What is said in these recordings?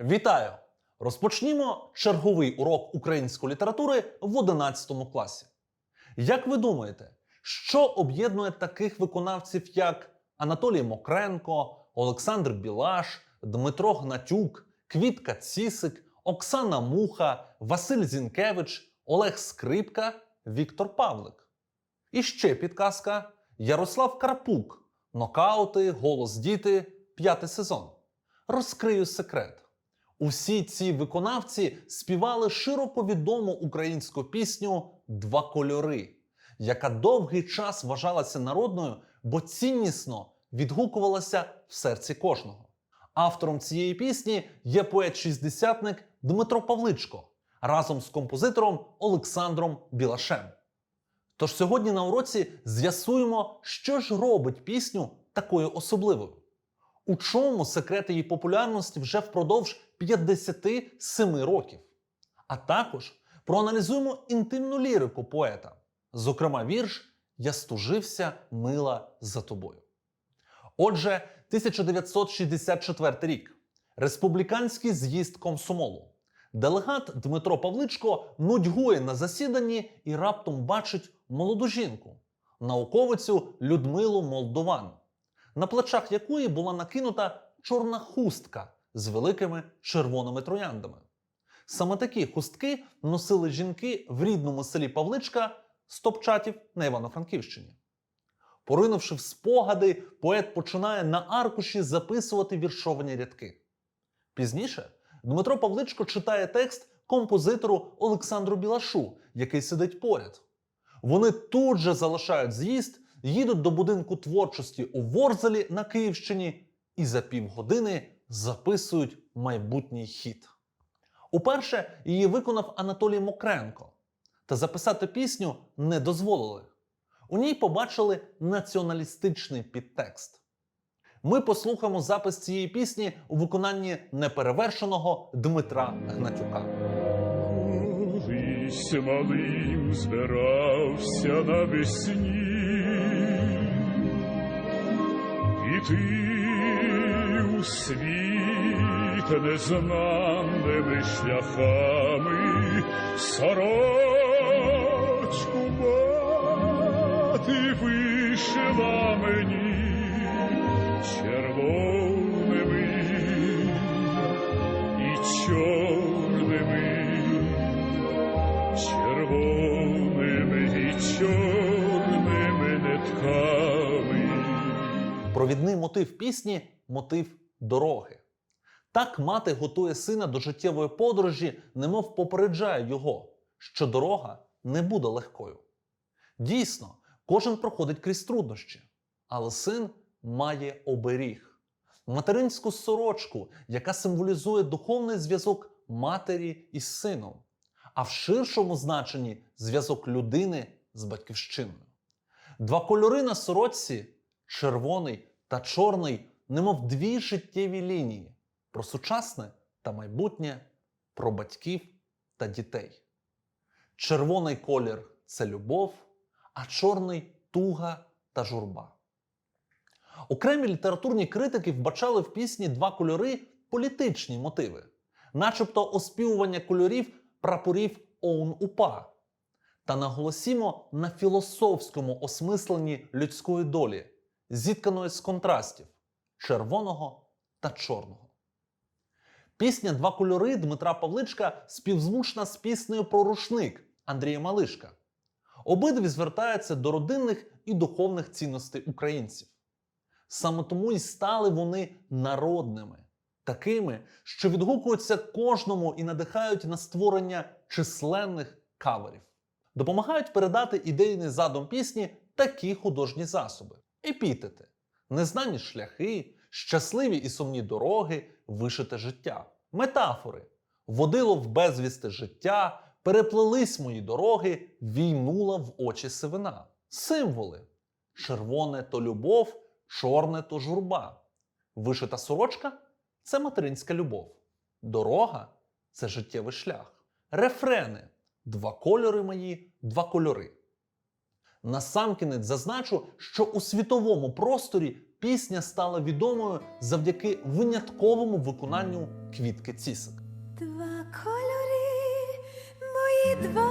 Вітаю! Розпочнімо черговий урок української літератури в 11 класі. Як ви думаєте, що об'єднує таких виконавців, як Анатолій Мокренко, Олександр Білаш, Дмитро Гнатюк, Квітка Цісик, Оксана Муха, Василь Зінкевич, Олег Скрипка, Віктор Павлик? І ще підказка: Ярослав Карпук, нокаути, голос діти, п'ятий сезон. Розкрию секрет. Усі ці виконавці співали широко відому українську пісню Два кольори, яка довгий час вважалася народною, бо ціннісно відгукувалася в серці кожного. Автором цієї пісні є поет-шістдесятник Дмитро Павличко разом з композитором Олександром Білашем. Тож сьогодні на уроці з'ясуємо, що ж робить пісню такою особливою. У чому секрет її популярності вже впродовж 57 років? А також проаналізуємо інтимну лірику поета, зокрема вірш Я стужився мила за тобою. Отже, 1964 рік. Республіканський з'їзд комсомолу. Делегат Дмитро Павличко нудьгує на засіданні і раптом бачить молоду жінку, науковицю Людмилу Молдован, на плечах якої була накинута чорна хустка з великими червоними трояндами. Саме такі хустки носили жінки в рідному селі Павличка Стопчатів на Івано-Франківщині. Поринувши в спогади, поет починає на аркуші записувати віршовані рядки. Пізніше Дмитро Павличко читає текст композитору Олександру Білашу, який сидить поряд. Вони тут же залишають з'їзд, їдуть до будинку творчості у Ворзелі на Київщині і за півгодини записують майбутній хіт. Уперше її виконав Анатолій Мокренко, та записати пісню не дозволили. У ній побачили націоналістичний підтекст. Ми послухаємо запис цієї пісні у виконанні неперевершеного Дмитра Гнатюка. Колись малим збирався навесні, і ти у світ незнаними шляхами сорочку мати вишила мені червоними і чорними червоними і чорними нитками. Провідний мотив пісні мотив дороги. Так мати готує сина до життєвої подорожі, немов попереджає його, що дорога не буде легкою. Дійсно, кожен проходить крізь труднощі, але син має оберіг материнську сорочку, яка символізує духовний зв'язок матері із сином, а в ширшому значенні зв'язок людини з батьківщиною. Два кольори на сорочці червоний та чорний, немов дві життєві лінії про сучасне та майбутнє, про батьків та дітей. Червоний колір це любов, а чорний туга та журба. Окремі літературні критики вбачали в пісні два кольори політичні мотиви, начебто оспівування кольорів прапорів ОУН УПА. Та наголосімо на філософському осмисленні людської долі, зітканої з контрастів червоного та чорного. Пісня Два кольори Дмитра Павличка співзвучна з піснею про рушник Андрія Малишка. Обидві звертаються до родинних і духовних цінностей українців. Саме тому і стали вони народними, такими, що відгукуються кожному і надихають на створення численних каверів. Допомагають передати ідейний задум пісні такі художні засоби: епітети, незнані шляхи, щасливі і сумні дороги, вишите життя, метафори, водило в безвісти життя, переплелись мої дороги, війнула в очі сивина, символи. Червоне то любов, чорне то журба. Вишита сорочка це материнська любов. Дорога це життєвий шлях. Рефрени два кольори мої, два кольори. Насамкінець зазначу, що у світовому просторі пісня стала відомою завдяки винятковому виконанню квітки Цісик. Два кольори, мої два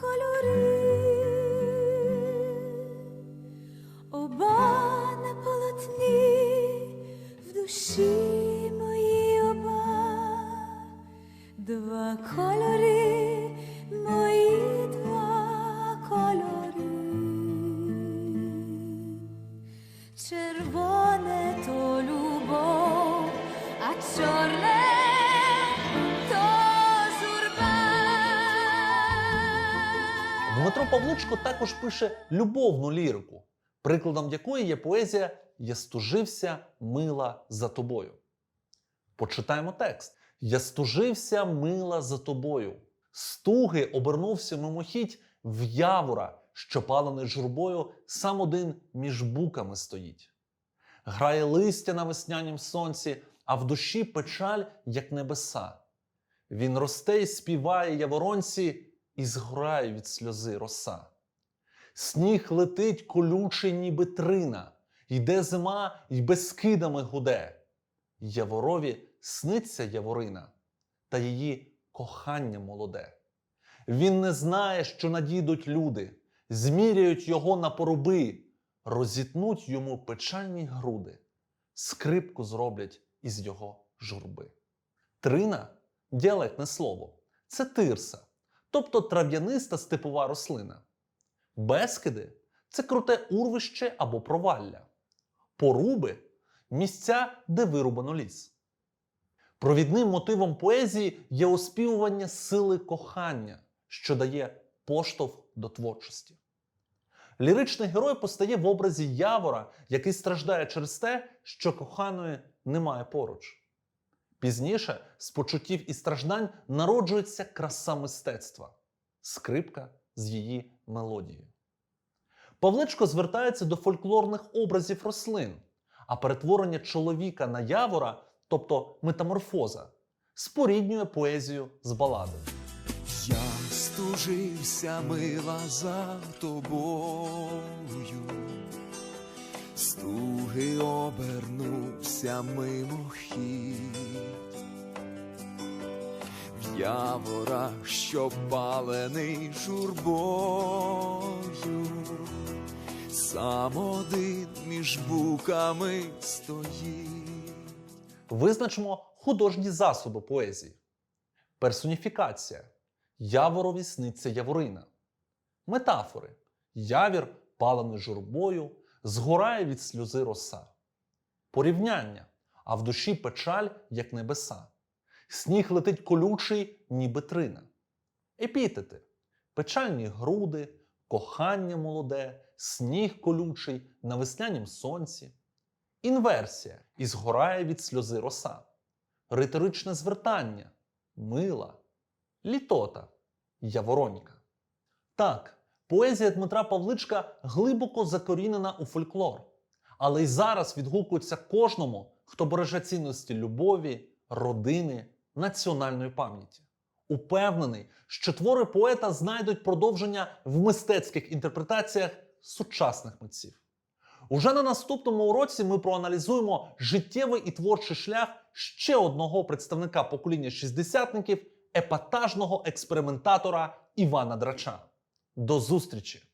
кольори, оба Дмитро Павлучко також пише любовну лірику, прикладом якої є поезія Я стужився, мила за тобою. Почитаємо текст. Я стужився, мила за тобою. Стуги обернувся мимохідь в явора, що палений журбою, сам один між буками стоїть. Грає листя на веснянім сонці, а в душі печаль, як небеса. Він росте й співає яворонці, і згорає від сльози роса. Сніг летить колючий, ніби трина, йде зима й безкидами гуде. Яворові сниться Яворина, та її кохання молоде. Він не знає, що надійдуть люди, зміряють його на поруби, розітнуть йому печальні груди, скрипку зроблять із його журби. Трина діалектне слово, це тирса, тобто трав'яниста степова рослина. Бескиди це круте урвище або провалля. Поруби місця, де вирубано ліс. Провідним мотивом поезії є оспівування сили кохання, що дає поштовх до творчості. Ліричний герой постає в образі Явора, який страждає через те, що коханої немає поруч. Пізніше з почуттів і страждань народжується краса мистецтва скрипка з її мелодією. Павличко звертається до фольклорних образів рослин, а перетворення чоловіка на явора, тобто метаморфоза, споріднює поезію з балади. Я стужився, мила за тобою, стуги обернувся мимохідь, в явора, що палений журбою, сам один між буками стоїть. Визначимо художні засоби поезії. Персоніфікація. Яворові сниться яворина. Метафори. Явір, палений журбою, згорає від сльози роса. Порівняння. А в душі печаль, як небеса. Сніг летить колючий, ніби трина. Епітети. Печальні груди, кохання молоде, сніг колючий на веснянім сонці. Інверсія і згорає від сльози роса. Риторичне звертання мила, літота, яворонька. Так, поезія Дмитра Павличка глибоко закорінена у фольклор, але й зараз відгукується кожному, хто береже цінності любові, родини, національної пам'яті. Упевнений, що твори поета знайдуть продовження в мистецьких інтерпретаціях сучасних митців. Уже на наступному уроці ми проаналізуємо життєвий і творчий шлях ще одного представника покоління шістдесятників, епатажного експериментатора Івана Драча. До зустрічі!